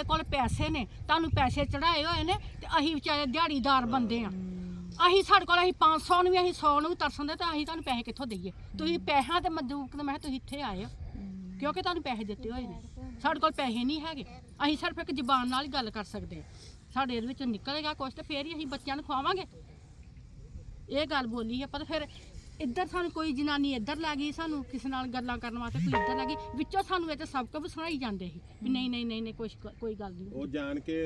ਮੈਂ ਕੋਲ ਪੈਸੇ ਨੇ, ਤੁਹਾਨੂੰ ਪੈਸੇ ਚੜਾਏ ਹੋਏ ਨੇ ਤੇ ਅਸੀਂ ਵਿਚਾਰੇ ਦਿਹਾੜੀਦਾਰ ਬੰਦੇ ਆ। ਅਸੀਂ ਸਾਡੇ ਕੋਲ, ਅਸੀਂ 500 ਨੂੰ ਵੀ, ਅਸੀਂ 100 ਨੂੰ ਵੀ ਤਰਸਦੇ ਤੇ ਅਸੀਂ ਤੁਹਾਨੂੰ ਪੈਸੇ ਕਿੱਥੋਂ ਦਈਏ? ਤੁਸੀਂ ਪੈਸਿਆਂ ਤੇ ਮਦੂਕ ਤੇ ਮੈਂ ਕਿਹਾ ਤੁਸੀਂ ਇੱਥੇ ਆਏ ਹੋ, ਕਿਉਂਕਿ ਤੁਹਾਨੂੰ ਪੈਸੇ ਦਿੱਤੇ ਹੋਏ ਨੇ। ਸਾਡੇ ਕੋਲ ਪੈਸੇ ਨਹੀਂ ਹੈਗੇ। ਅਸੀਂ ਸਿਰਫ ਇੱਕ ਜ਼ੁਬਾਨ ਨਾਲ ਹੀ ਗੱਲ ਕਰ ਸਕਦੇ ਹਾਂ। ਸਾਡੇ ਇਹਦੇ ਵਿੱਚੋਂ ਨਿਕਲੇਗਾ ਕੁਛ ਤੇ ਫੇਰ ਹੀ ਅਸੀਂ ਬੱਚਿਆਂ ਨੂੰ ਖਵਾਵਾਂਗੇ। ਇਹ ਗੱਲ ਬੋਲੀ ਆ ਪਰ ਫਿਰ ਇੱਧਰ ਸਾਨੂੰ ਕੋਈ ਜਨਾਨੀ ਇੱਧਰ ਲੈ ਗਈ ਸਾਨੂੰ ਕਿਸੇ ਨਾਲ ਗੱਲਾਂ ਕਰਨ ਵਾਸਤੇ ਕੋਈ ਇੱਧਰ ਲੈ ਗਈ ਵਿੱਚੋਂ ਸਾਨੂੰ ਇਹ ਤੇ ਸਭ ਕੁਝ ਸੁਣਾਈ ਜਾਂਦੇ ਸੀ ਵੀ ਨਹੀਂ ਨਹੀਂ ਨਹੀਂ ਨਹੀਂ ਕੁਛ ਕੋਈ ਗੱਲ ਨਹੀਂ ਉਹ ਜਾਣ ਕੇ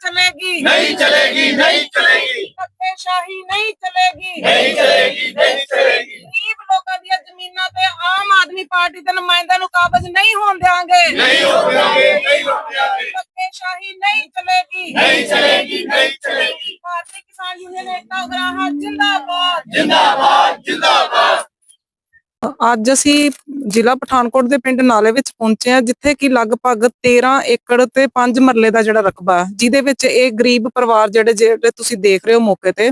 चलेगी नहीं चलेगी नहीं चलेगी ਧੱਕੇਸ਼ਾਹੀ ਨਹੀਂ ਚਲੇਗੀ नहीं चलेगी नहीं चलेगी ਗਰੀਬ ਲੋਕਾਂ ਦੀਆਂ ਜ਼ਮੀਨਾਂ ਤੇ ਆਮ ਆਦਮੀ ਪਾਰਟੀ ਦੇ ਨੁਮਾਇੰਦਿਆਂ ਨੂੰ ਕਾਬਜ਼ ਨਹੀਂ ਹੋਣ ਦੇਵਾਂਗੇ नहीं हो जाएंगे नहीं हो जाएंगे ਧੱਕੇਸ਼ਾਹੀ ਨਹੀਂ ਚਲੇਗੀ नहीं चलेगी नहीं चलेगी ਭਾਰਤੀ ਜਿੰਦਾਬਾਦ। ਜਿੰਦਾਬਾਦ ਜਿੰਦਾਬਾਦ। ਅੱਜ ਅਸੀਂ ਜ਼ਿਲ੍ਹਾ ਪਠਾਨਕੋਟ ਦੇ ਪਿੰਡ ਨਾਲੇ ਵਿੱਚ ਪਹੁੰਚੇ ਆ ਜਿੱਥੇ ਕਿ ਲਗਭਗ 13 ਏਕੜ ਤੇ 5 ਮਰਲੇ ਦਾ ਜਿਹੜਾ ਰਕਬਾ ਜਿਹਦੇ ਵਿੱਚ ਇਹ ਗਰੀਬ ਪਰਿਵਾਰ ਜਿਹੜੇ ਜਿਹੜੇ ਤੁਸੀਂ ਦੇਖ ਰਹੇ ਹੋ ਮੌਕੇ ਤੇ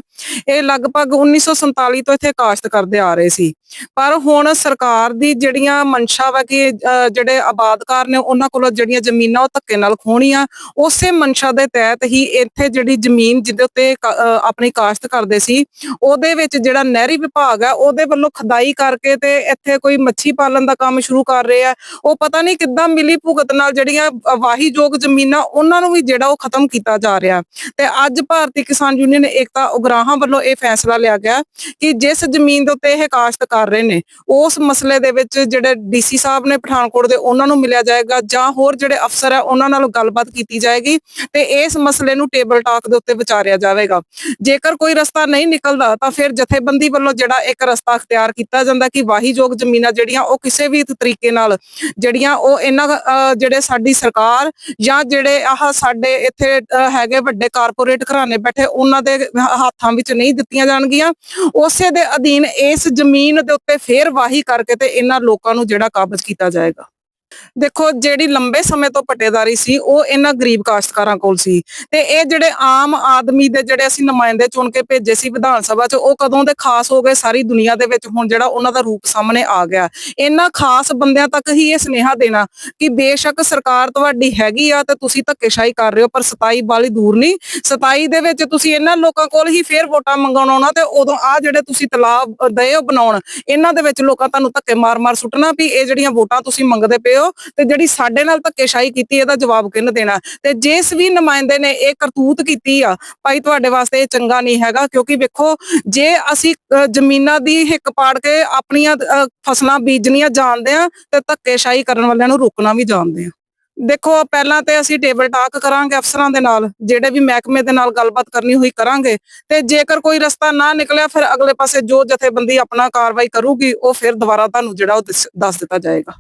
ਇਹ ਲਗਭਗ 1947 ਤੋਂ ਇੱਥੇ ਕਾਸ਼ਤ ਕਰਦੇ ਆ ਰਹੇ ਸੀ। ਪਰ ਹੁਣ ਸਰਕਾਰ ਦੀ ਜਿਹੜੀਆਂ ਮਨਸ਼ਾ ਵਾ ਕਿ ਅਹ, ਜਿਹੜੇ ਆਬਾਦਕਾਰ ਨੇ ਉਹਨਾਂ ਕੋਲੋਂ ਜਿਹੜੀਆਂ ਜ਼ਮੀਨਾਂ ਉਹ ਧੱਕੇ ਨਾਲ ਖੋਣੀਆਂ ਉਸੇ ਮਨਸ਼ਾ ਦੇ ਤਹਿਤ ਹੀ ਇੱਥੇ ਜਿਹੜੀ ਜ਼ਮੀਨ ਜਿਹਦੇ ਉੱਤੇ ਆਪਣੀ ਕਾਸ਼ਤ ਕਰਦੇ ਸੀ ਉਹਦੇ ਵਿੱਚ ਜਿਹੜਾ ਨਹਿਰੀ ਵਿਭਾਗ ਹੈ ਉਹਦੇ ਵੱਲੋਂ ਖਦਾਈ ਕਰਕੇ ਤੇ ਇੱਥੇ ਕੋਈ ਮੱਛੀ ਪਾਲਣ ਦਾ ਕੰਮ ਸ਼ੁਰੂ ਕਰ ਰਹੇ ਆ। ਉਹ ਪਤਾ ਨਹੀਂ ਕਿੱਦਾਂ ਮਿਲੀ ਭੁਗਤ ਨਾਲ ਜਿਹੜੀਆਂ ਵਾਹੀਯੋਗ ਜ਼ਮੀਨਾਂ, ਉਹਨਾਂ ਨੂੰ ਵੀ ਜਿਹੜਾ ਉਹ ਖਤਮ ਕੀਤਾ ਜਾ ਰਿਹਾ। ਤੇ ਅੱਜ ਭਾਰਤੀ ਕਿਸਾਨ ਯੂਨੀਅਨ ਏਕਤਾ ਉਗਰਾਹਾਂ ਵੱਲੋਂ ਇਹ ਫੈਸਲਾ ਲਿਆ ਗਿਆ ਕਿ ਜਿਸ ਜ਼ਮੀਨ ਦੇ ਉੱਤੇ ਇਹ ਕਾਸ਼ਤ ਕਰ ਰਹੇ ਨੇ, ਉਸ ਮਸਲੇ ਦੇ ਵਿੱਚ ਜਿਹੜੇ ਡੀਸੀ ਸਾਹਿਬ ਨੇ ਪਠਾਨਕੋਟ ਦੇ, ਉਹਨਾਂ ਨੂੰ ਮਿਲਿਆ ਜਾਏਗਾ ਜਾਂ ਹੋਰ ਜਿਹੜੇ ਅਫਸਰ ਆ, ਉਹਨਾਂ ਨਾਲ ਗੱਲਬਾਤ ਕੀਤੀ ਜਾਏਗੀ ਤੇ ਇਸ ਮਸਲੇ ਨੂੰ ਟੇਬਲ ਟਾਕ ਦੇ ਉੱਤੇ ਵਿਚਾਰਿਆ ਜਾਵੇਗਾ। ਜੇਕਰ ਕੋਈ ਰਸਤਾ ਨਹੀਂ ਨਿਕਲਦਾ ਤਾਂ ਫਿਰ ਜਥੇਬੰਦੀ ਵੱਲੋਂ ਜਿਹੜਾ ਇੱਕ ਰਸਤਾ ਅਖਤਿਆਰ ਕੀਤਾ ਜਾਂਦਾ ਕਿ ਵਾਹੀਯੋਗ ਜ਼ਮੀਨਾਂ ਜਿਹੜੀਆਂ ਉਹ ਕਿਸੇ ਵੀ ਤਰੀਕੇ ਨਾਲ ਜਿਹੜੀਆਂ ਉਹ ਇਹਨਾਂ ਜਿਹੜੇ ਸਾਡੀ ਸਰਕਾਰ ਜਾਂ ਜਿਹੜੇ ਆਹ ਸਾਡੇ ਇੱਥੇ ਹੈਗੇ ਵੱਡੇ ਕਾਰਪੋਰੇਟ ਘਰਾਣੇ ਬੈਠੇ, ਉਹਨਾਂ ਦੇ ਹੱਥਾਂ ਵਿੱਚ ਨਹੀਂ ਦਿੱਤੀਆਂ ਜਾਣਗੀਆਂ। ਉਸੇ ਦੇ ਅਧੀਨ ਇਸ ਜ਼ਮੀਨ ਦੇ ਉੱਤੇ ਫੇਰ ਵਾਹੀ ਕਰਕੇ ਤੇ ਇਹਨਾਂ ਲੋਕਾਂ ਨੂੰ ਜਿਹੜਾ ਕਾਬਜ਼ ਕੀਤਾ ਜਾਏਗਾ। ਦੇਖੋ, ਜਿਹੜੀ ਲੰਬੇ ਸਮੇਂ ਤੋਂ ਪਟੇਦਾਰੀ ਸੀ, ਉਹ ਇਹਨਾਂ ਗਰੀਬ ਕਾਸ਼ਤਕਾਰਾਂ ਕੋਲ ਸੀ। ਤੇ ਇਹ ਜਿਹੜੇ ਆਮ ਆਦਮੀ ਦੇ ਜਿਹੜੇ ਅਸੀਂ ਨੁਮਾਇੰਦੇ ਚੁਣ ਕੇ ਭੇਜੇ ਸੀ ਵਿਧਾਨ ਸਭਾ 'ਚ, ਉਹ ਕਦੋਂ ਦੇ ਖਾਸ ਹੋ ਗਏ ਸਾਰੀ ਦੁਨੀਆ ਦੇ ਵਿੱਚ ਹੁਣ ਜਿਹੜਾ ਉਹਨਾਂ ਦਾ ਰੂਪ ਸਾਹਮਣੇ ਆ ਗਿਆ। ਇਹਨਾਂ ਖਾਸ ਬੰਦਿਆਂ ਤੱਕ ਹੀ ਇਹ ਸੁਨੇਹਾ ਦੇਣਾ ਕਿ ਬੇਸ਼ੱਕ ਸਰਕਾਰ ਤੁਹਾਡੀ ਹੈਗੀ ਆ ਤੇ ਤੁਸੀਂ ਧੱਕੇਸ਼ਾਹੀ ਕਰ ਰਹੇ ਹੋ, ਪਰ 27 ਵਾਲੀ ਦੂਰ ਨਹੀਂ। 27 ਦੇ ਵਿੱਚ ਤੁਸੀਂ ਇਹਨਾਂ ਲੋਕਾਂ ਕੋਲ ਹੀ ਫੇਰ ਵੋਟਾਂ ਮੰਗਣ ਆਉਣਾ ਤੇ ਉਦੋਂ ਆ ਜਿਹੜੇ ਤੁਸੀਂ ਤਲਾਬ ਦਏ ਹੋ ਬਣਾਉਣ, ਇਹਨਾਂ ਦੇ ਵਿੱਚ ਲੋਕਾਂ ਤੁਹਾਨੂੰ ਧੱਕੇ ਮਾਰ-ਮਾਰ ਸੁੱਟਣਾ ਵੀ ਇਹ ਜਿਹੜੀਆਂ ਵੋਟਾਂ ਤੁਸੀਂ ਮੰਗਦੇ ਪਏ ਹੋ ਤੇ ਜਿਹੜੀ ਸਾਡੇ ਨਾਲ ਧੱਕੇਸ਼ਾਹੀ ਕੀਤੀ, ਇਹਦਾ ਜਵਾਬ ਕਿਹਨ ਦੇਣਾ? ਤੇ ਜਿਸ ਵੀ ਨੁਮਾਇੰਦੇ ਨੇ ਇਹ ਕਰਤੂਤ ਕੀਤੀ ਆ, ਭਾਈ ਤੁਹਾਡੇ ਵਾਸਤੇ ਇਹ ਚੰਗਾ ਨਹੀਂ ਹੈਗਾ, ਕਿਉਂਕਿ ਵੇਖੋ, ਜੇ ਅਸੀਂ ਜ਼ਮੀਨਾਂ ਦੀ ਹਿੱਕ ਪਾੜ ਕੇ ਆਪਣੀਆਂ ਫਸਲਾਂ ਬੀਜਣੀਆਂ ਜਾਣਦੇ ਆ ਤੇ ਧੱਕੇਸ਼ਾਹੀ ਕਰਨ ਵਾਲਿਆਂ ਨੂੰ ਰੋਕਣਾ ਵੀ ਜਾਣਦੇ ਆ ਦੇਖੋ, ਪਹਿਲਾਂ ਤੇ ਅਸੀਂ ਟੇਬਲ ਟਾਕ ਕਰਾਂਗੇ ਅਫਸਰਾਂ ਦੇ ਨਾਲ, ਜਿਹੜੇ ਵੀ ਮਹਿਕਮੇ ਦੇ ਨਾਲ ਗੱਲਬਾਤ ਕਰਨੀ ਹੋਈ ਕਰਾਂਗੇ, ਤੇ ਜੇਕਰ ਕੋਈ ਰਸਤਾ ਨਾ ਨਿਕਲਿਆ, ਫਿਰ ਅਗਲੇ ਪਾਸੇ ਜੋ ਜਥੇਬੰਦੀ ਆਪਣਾ ਕਾਰਵਾਈ ਕਰੂਗੀ, ਉਹ ਫਿਰ ਦੁਬਾਰਾ ਤੁਹਾਨੂੰ ਜਿਹੜਾ ਉਹ ਦੱਸ ਦੱਸ ਦਿੱਤਾ ਜਾਏਗਾ।